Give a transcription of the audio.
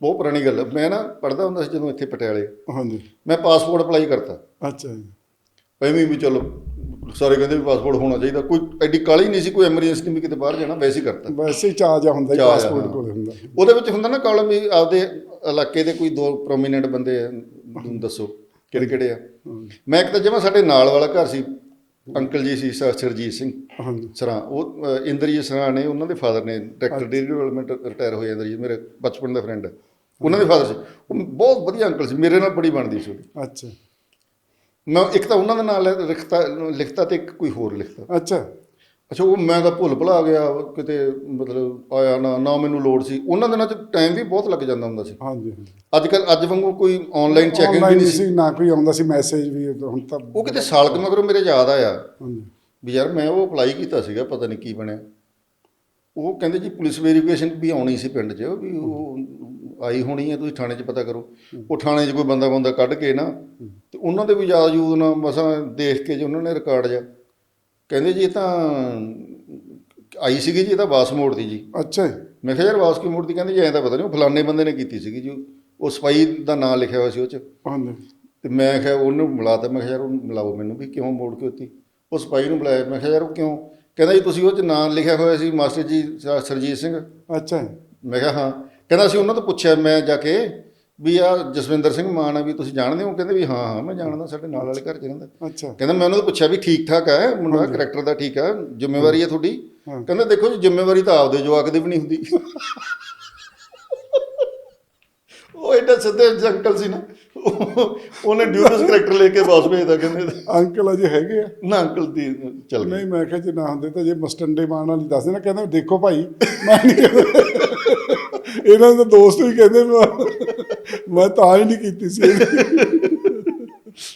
ਬਹੁਤ ਪੁਰਾਣੀ ਗੱਲ ਹੈ। ਮੈਂ ਨਾ ਪੜਦਾ ਹੁੰਦਾ ਸੀ ਜਦੋਂ ਇੱਥੇ ਪਟਿਆਲੇ। ਹਾਂਜੀ। ਮੈਂ ਪਾਸਪੋਰਟ ਅਪਲਾਈ ਕਰਤਾ। ਅੱਛਾ ਜੀ। ਐਵੇਂ ਵੀ ਚਲੋ ਸਾਰੇ ਕਹਿੰਦੇ ਵੀ ਪਾਸਪੋਰਟ ਹੋਣਾ ਚਾਹੀਦਾ। ਕੋਈ ਐਡੀ ਕਾਲੀ ਨਹੀਂ ਸੀ ਕੋਈ ਐਮਰਜੈਂਸੀ ਨਹੀਂ ਵੀ ਕਿਤੇ ਬਾਹਰ ਜਾਣਾ ਵੈਸੇ ਹੀ ਕਰਤਾ। ਵੈਸੇ ਹੀ ਚਾਹ ਜਾ ਹੁੰਦਾ ਆ, ਪਾਸਪੋਰਟ ਹਾਂ। ਕੋਲ ਹੁੰਦਾ ਉਹਦੇ ਵਿੱਚ ਹੁੰਦਾ ਨਾ ਕਾਲਮ ਵੀ ਆਪਦੇ ਇਲਾਕੇ ਦੇ ਕੋਈ ਦੋ ਪ੍ਰੋਮੀਨੈਂਟ ਬੰਦੇ ਆ ਦੱਸੋ ਕਿਹੜੇ ਕਿਹੜੇ ਆ। ਮੈਂ ਇੱਕ ਤਾਂ ਜਿਵੇਂ ਸਾਡੇ ਨਾਲ ਵਾਲਾ ਘਰ ਸੀ ਅੰਕਲ ਜੀ ਸੀ ਸਰਜੀਤ ਸਿੰਘ। ਹਾਂਜੀ। ਸਰਾਂ ਉਹ ਅ, ਇੰਦਰਜੀਤ ਸਰਾਂ ਨੇ ਉਹਨਾਂ ਦੇ ਫਾਦਰ ਨੇ ਡਾਇਰੈਕਟਰ ਡੇਰੀ ਡਿਵੈਲਪਮੈਂਟ ਰਿਟਾਇਰ ਹੋਏ ਇੰਦਰਜੀਤ ਮੇਰੇ ਬਚਪਨ ਦਾ ਫਰੈਂਡ। ਉਹਨਾਂ ਦੇ ਫਾਦਰ ਸੀ। ਉਹ ਬਹੁਤ ਵਧੀਆ ਅੰਕਲ ਸੀ ਮੇਰੇ ਨਾਲ ਬੜੀ ਬਣਦੀ ਸੀ ਉਹਦੀ ਅੱਛਾ। ਮੈਂ ਇੱਕ ਤਾਂ ਉਹਨਾਂ ਦੇ ਨਾਲ ਲਿਖਤਾ ਲਿਖਤਾ ਤੇ ਇੱਕ ਕੋਈ ਹੋਰ ਲਿਖਤਾ। ਅੱਛਾ। ਅੱਛਾ ਉਹ ਮੈਂ ਤਾਂ ਭੁੱਲ ਭੁਲਾ ਗਿਆ ਕਿਤੇ ਮਤਲਬ ਆਇਆ ਨਾ ਨਾ ਮੈਨੂੰ ਲੋੜ ਸੀ। ਉਹਨਾਂ ਦਿਨਾਂ 'ਚ ਟਾਈਮ ਵੀ ਬਹੁਤ ਲੱਗ ਜਾਂਦਾ ਹੁੰਦਾ ਸੀ। ਹਾਂਜੀ ਅੱਜ ਕੱਲ ਅੱਜ ਵਾਂਗੂ ਕੋਈ ਆਨਲਾਈਨ ਚੈਕਿੰਗ ਵੀ ਨਹੀਂ ਸੀ। ਸੀ ਨਾ ਕੋਈ ਆਉਂਦਾ ਸੀ ਮੈਸੇਜ ਵੀ ਹੁਣ ਤਾਂ ਉਹ ਕਿਤੇ ਸਾਲ ਕੁ ਮਗਰੋਂ ਮੇਰੇ ਯਾਦ ਆਇਆ। ਹਾਂਜੀ। ਵੀ ਯਾਰ ਮੈਂ ਉਹ ਅਪਲਾਈ ਕੀਤਾ ਸੀਗਾ ਪਤਾ ਨਹੀਂ ਕੀ ਬਣਿਆ। ਉਹ ਕਹਿੰਦੇ ਜੀ ਪੁਲਿਸ ਵੈਰੀਫਿਕੇਸ਼ਨ ਵੀ ਆਉਣੀ ਸੀ ਪਿੰਡ 'ਚ ਵੀ ਉਹ ਆਈ ਹੋਣੀ ਹੈ ਤੁਸੀਂ ਥਾਣੇ 'ਚ ਪਤਾ ਕਰੋ। ਉਹ ਥਾਣੇ 'ਚ ਕੋਈ ਬੰਦਾ ਬੰਦਾ ਕੱਢ ਕੇ ਨਾ ਤੇ ਉਹਨਾਂ ਦੇ ਵੀ ਯਾਦ ਯੂਦ ਨਾ ਮਸਾਂ ਦੇਖ ਕੇ ਜੀ ਉਹਨਾਂ ਨੇ ਰਿਕਾਰਡ ਜਾ ਕਹਿੰਦੇ ਜੀ ਇਹ ਤਾਂ ਆਈ ਸੀਗੀ ਜੀ ਇਹ ਤਾਂ ਵਾਸ ਮੋੜ ਦੀ ਜੀ। ਅੱਛਾ ਜੀ। ਮੈਂ ਕਿਹਾ ਯਾਰ ਵਾਸ ਕੀ ਮੋੜ ਦੀ? ਕਹਿੰਦੇ ਜੀ ਐਂ ਤਾਂ ਪਤਾ ਨਹੀਂ ਉਹ ਫਲਾਣੇ ਬੰਦੇ ਨੇ ਕੀਤੀ ਸੀਗੀ ਜੀ। ਉਹ ਸਪਾਈ ਦਾ ਨਾਂ ਲਿਖਿਆ ਹੋਇਆ ਸੀ ਉਹ 'ਚ। ਹਾਂਜੀ। ਤੇ ਮੈਂ ਕਿਹਾ ਉਹਨੂੰ ਮਿਲਾਤਾ ਮੈਂ ਕਿਹਾ ਯਾਰ ਉਹਨੂੰ ਮਿਲਾਓ ਮੈਨੂੰ ਵੀ ਕਿਉਂ ਮੋੜ ਕੇ ਉੱਤੀ? ਉਹ ਸਿਪਾਹੀ ਨੂੰ ਬੁਲਾਇਆ ਮੈਂ ਕਿਹਾ ਯਾਰ ਉਹ ਕਿਉਂ? ਕਹਿੰਦਾ ਜੀ ਤੁਸੀਂ ਉਹ 'ਚ ਨਾਂ ਲਿਖਿਆ ਹੋਇਆ ਸੀ ਮਾਸਟਰ ਜੀ ਸਰਜੀਤ ਸਿੰਘ। ਅੱਛਾ ਮੈਂ ਕਿਹਾ ਹਾਂ। ਕਹਿੰਦਾ ਸੀ ਉਹਨਾਂ ਤੋਂ ਪੁੱਛਿਆ ਮੈਂ ਜਾ ਕੇ ਵੀ ਆ ਜਸਵਿੰਦਰ ਸਿੰਘ ਮਾਨ ਆ ਵੀ ਤੁਸੀਂ ਜਾਣਦੇ ਹੋ ਕਹਿੰਦੇ ਵੀ ਹਾਂ ਹਾਂ ਮੈਂ ਜਾਣਦਾ ਸਾਡੇ ਨਾਲ ਵਾਲੇ ਘਰ ਚ ਰਹਿੰਦਾ। ਅੱਛਾ। ਕਹਿੰਦਾ ਮੈਂ ਉਹਨਾਂ ਤੋਂ ਪੁੱਛਿਆ ਵੀ ਠੀਕ ਠਾਕ ਹੈ ਮੁੰਡਾ ਕਰੈਕਟਰ ਦਾ ਠੀਕ ਹੈ ਜ਼ਿੰਮੇਵਾਰੀ ਹੈ ਤੁਹਾਡੀ। ਕਹਿੰਦਾ ਦੇਖੋ ਜੀ ਜ਼ਿੰਮੇਵਾਰੀ ਤਾਂ ਆਪਦੇ ਜਵਾਕ ਦੀ ਵੀ ਨਹੀਂ ਹੁੰਦੀ। ਉਹ ਐਡਾ ਸਿੱਧੇ ਅੰਕਲ ਸੀ ਨਾ। ਉਹ- ਉਹਨੇ ਡਿਊਰਸ ਕਰੈਕਟਰ ਲੈ ਕੇ ਬਾਸ ਭੇਜਦਾ ਕਹਿੰਦੇ। ਅੰਕਲ ਅਜੇ ਹੈਗੇ ਆ। ਨਾ ਅੰਕਲ ਦੀ ਚੱਲ ਗਈ। ਨਹੀਂ ਮੈਂ ਕਿਹਾ ਜੇ ਨਾ ਹੁੰਦੇ ਤਾਂ ਜੇ ਮਸਟੰਡੇ ਮਾਨ ਵਾਲੀ ਦੱਸਦੇ ਨਾ ਕਹਿੰਦਾ ਦੇਖੋ ਭਾਈ ਮੈਂ ਨਹੀਂ ਇਹਨਾਂ ਦੇ ਦੋਸਤ ਵੀ ਕਹਿੰਦੇ ਮੈਂ- ਮੈਂ ਤਾਂ ਹੀ ਨਹੀਂ ਕੀਤੀ ਸੀ।